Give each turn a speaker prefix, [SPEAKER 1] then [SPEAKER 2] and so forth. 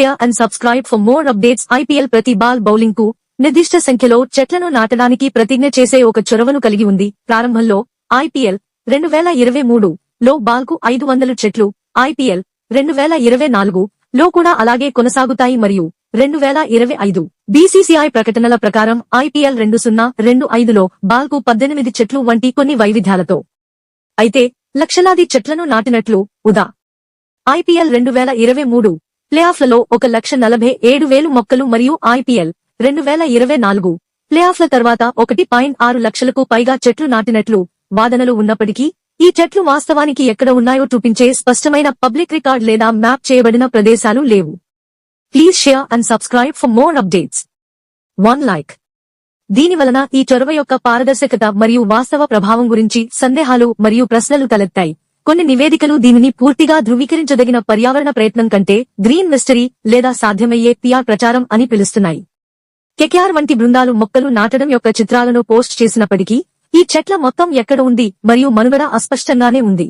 [SPEAKER 1] Share and subscribe for more updates IPL ప్రతి ball బౌలింగ్కు నిర్దిష్ట సంఖ్యలో చెట్లను నాటడానికి ప్రతిజ్ఞ చేసే ఒక చొరవను కలిగి ఉంది. ప్రారంభంలో ఐపీఎల్ రెండు వేల ఇరవై మూడు లో బాల్కు ఐదు వందల చెట్లు. ఐపీఎల్ రెండు వేల ఇరవై నాలుగు లో కూడా అలాగే కొనసాగుతాయి మరియు రెండు వేల ఇరవై ఐదు బీసీసీఐ ప్రకటనల ప్రకారం ఐపీఎల్ రెండు సున్నా రెండు ఐదులో బాల్కు పద్దెనిమిది చెట్లు వంటి కొన్ని వైవిధ్యాలతో. అయితే లక్షలాది చెట్లను నాటినట్లు ఉదా? ఐపీఎల్ రెండు వేల ఇరవై మూడు ప్లేఆఫ్లలో ఒక లక్ష నలభై ఏడు వేలు మొక్కలు మరియు ఐపీఎల్ రెండు వేల ఇరవై నాలుగు. ప్లేఆఫ్ల తర్వాత ఒకటి పాయింట్ ఆరు లక్షలకు పైగా చెట్లు నాటినట్లు వాదనలు ఉన్నప్పటికీ ఈ చెట్లు వాస్తవానికి ఎక్కడ ఉన్నాయో చూపించే స్పష్టమైన పబ్లిక్ రికార్డ్ లేదా మ్యాప్ చేయబడిన ప్రదేశాలు లేవు. Please share and subscribe for more updates. One like. దీని వలన ఈ చొరవ యొక్క పారదర్శకత మరియు వాస్తవ ప్రభావం గురించి సందేహాలు మరియు ప్రశ్నలు తలెత్తాయి. కొన్ని నివేదికలు దీనిని పూర్తిగా ధృవీకరించదగిన పర్యావరణ ప్రయత్నం కంటే గ్రీన్ మిస్టరీ లేదా సాధ్యమయ్యే పిఆర్ ప్రచారం అని పిలుస్తున్నాయి. కెక్యార్ వంటి బృందాలు మొక్కలు నాటడం యొక్క చిత్రాలను పోస్ట్ చేసినప్పటికీ ఈ చెట్ల మొత్తం ఎక్కడ ఉంది మరియు మనుగడ అస్పష్టంగానే ఉంది.